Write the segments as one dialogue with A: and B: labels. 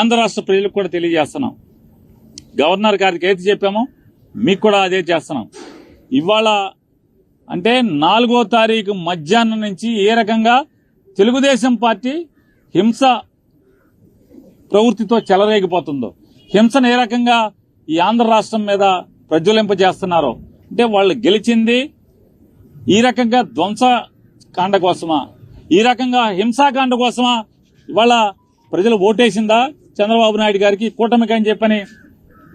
A: ఆంధ్ర రాష్ట్ర ప్రజలకు కూడా తెలియజేస్తున్నాం. గవర్నర్ గారికి ఏది చెప్పామో మీకు కూడా అదే చేస్తున్నాం. ఇవాళ అంటే నాలుగో తారీఖు మధ్యాహ్నం నుంచి ఏ రకంగా తెలుగుదేశం పార్టీ హింస ప్రవృత్తితో చెలరేగిపోతుందో హింసను ఏ రకంగా ఈ ఆంధ్ర రాష్ట్రం మీద ప్రజ్వలింపజేస్తున్నారో అంటే వాళ్ళు గెలిచింది ఈ రకంగా ధ్వంస కాండ కోసమా ఈ రకంగా హింసాకాండ కోసమా ఇవాళ ప్రజలు ఓటేసిందా? చంద్రబాబు నాయుడు గారికి కూటమికి అని చెప్పని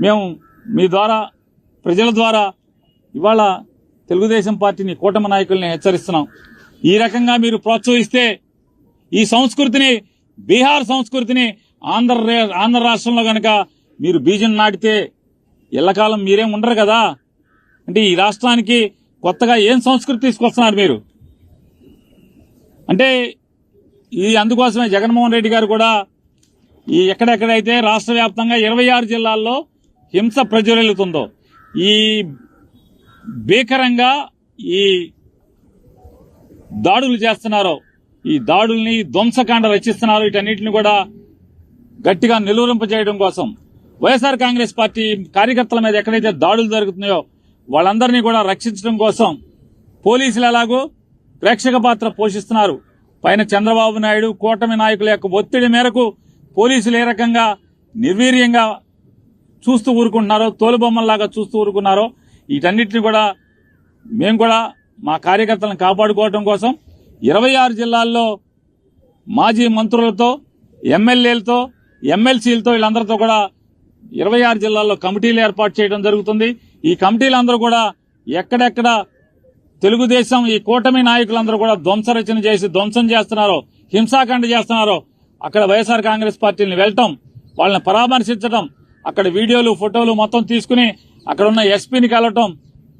A: మేము మీ ద్వారా ప్రజల ద్వారా ఇవాళ తెలుగుదేశం పార్టీని కూటమి నాయకుల్ని హెచ్చరిస్తున్నాం. ఈ రకంగా మీరు ప్రోత్సహిస్తే ఈ సంస్కృతిని బీహార్ సంస్కృతిని ఆంధ్ర ఆంధ్ర రాష్ట్రంలో కనుక మీరు బీజం నాటితే ఎల్లకాలం మీరేం ఉండరు కదా? అంటే ఈ రాష్ట్రానికి కొత్తగా ఏం సంస్కృతి తీసుకొస్తున్నారు మీరు? అంటే ఈ అందుకోసమే జగన్మోహన్ రెడ్డి గారు కూడా ఈ ఎక్కడెక్కడైతే రాష్ట్ర వ్యాప్తంగా ఇరవై ఆరు జిల్లాల్లో హింస ప్రజ్వలితుందో ఈ భీకరంగా ఈ దాడులు చేస్తున్నారో ఈ దాడుల్ని ధ్వంసకాండ రచిస్తున్నారు వీటన్నిటిని కూడా గట్టిగా నిలువరింపజేయడం కోసం వైఎస్ఆర్ కాంగ్రెస్ పార్టీ కార్యకర్తల మీద ఎక్కడైతే దాడులు జరుగుతున్నాయో వాళ్ళందరినీ కూడా రక్షించడం కోసం పోలీసులు ఎలాగో ప్రేక్షక పాత్ర పోషిస్తున్నారు. పైన చంద్రబాబు నాయుడు కూటమి నాయకుల యొక్క ఒత్తిడి మేరకు పోలీసులు ఏ రకంగా నిర్వీర్యంగా చూస్తూ ఊరుకుంటున్నారో తోలుబొమ్మల్లాగా చూస్తూ ఊరుకున్నారో వీటన్నిటిని కూడా మేము కూడా మా కార్యకర్తలను కాపాడుకోవడం కోసం ఇరవై ఆరు జిల్లాల్లో మాజీ మంత్రులతో ఎమ్మెల్యేలతో ఎమ్మెల్సీలతో వీళ్ళందరితో కూడా ఇరవై ఆరు జిల్లాల్లో కమిటీలు ఏర్పాటు చేయడం జరుగుతుంది. ఈ కమిటీలందరూ కూడా ఎక్కడెక్కడ తెలుగుదేశం ఈ కూటమి నాయకులందరూ కూడా ధ్వంసరచన చేసి ధ్వంసం చేస్తున్నారో హింసాకాండ చేస్తున్నారో అక్కడ వైఎస్ఆర్ కాంగ్రెస్ పార్టీని వెళ్ళటం వాళ్ళని పరామర్శించడం అక్కడ వీడియోలు ఫోటోలు మొత్తం తీసుకుని అక్కడ ఉన్న ఎస్పీని కలవటం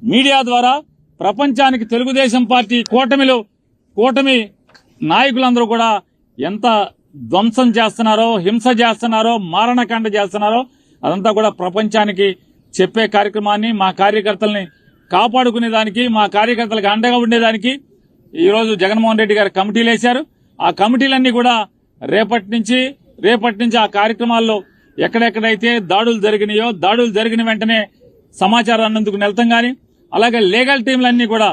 A: మీడియా ద్వారా ప్రపంచానికి తెలుగుదేశం పార్టీ కూటమిలో కూటమి నాయకులందరూ కూడా ఎంత ధ్వంసం చేస్తున్నారో హింస చేస్తున్నారో మారణకాండ చేస్తున్నారో అదంతా కూడా ప్రపంచానికి చెప్పే కార్యక్రమాన్ని మా కార్యకర్తల్ని కాపాడుకునేదానికి మా కార్యకర్తలకు అండగా ఉండేదానికి ఈరోజు జగన్మోహన్ రెడ్డి గారు కమిటీలు వేశారు. ఆ కమిటీలన్నీ కూడా రేపటి నుంచి రేపటి నుంచి ఆ కార్యక్రమాల్లో ఎక్కడెక్కడైతే దాడులు జరిగినాయో దాడులు జరిగిన వెంటనే సమాచారం అన్నందుకు వెళ్తాం గాని అలాగే లీగల్ టీంలన్నీ కూడా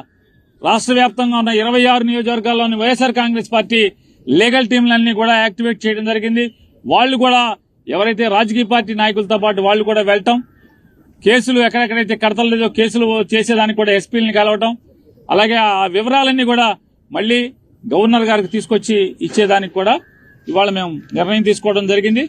A: రాష్ట్ర వ్యాప్తంగా ఉన్న ఇరవై ఆరు నియోజకవర్గాల్లోని వైఎస్ఆర్ కాంగ్రెస్ పార్టీ లీగల్ టీంలన్నీ కూడా యాక్టివేట్ చేయడం జరిగింది. వాళ్ళు కూడా ఎవరైతే రాజకీయ పార్టీ నాయకులతో పాటు వాళ్ళు కూడా వెళ్ళటం కేసులు ఎక్కడెక్కడైతే కడతలేదో కేసులు చేసేదానికి కూడా ఎస్పీలని కలవటం. అలాగే ఆ వివరాలన్నీ కూడా మళ్ళీ గవర్నర్ గారికి తీసుకొచ్చి ఇచ్చేదానికి కూడా ఇవాళ మేము నిర్ణయం తీసుకోవడం జరిగింది.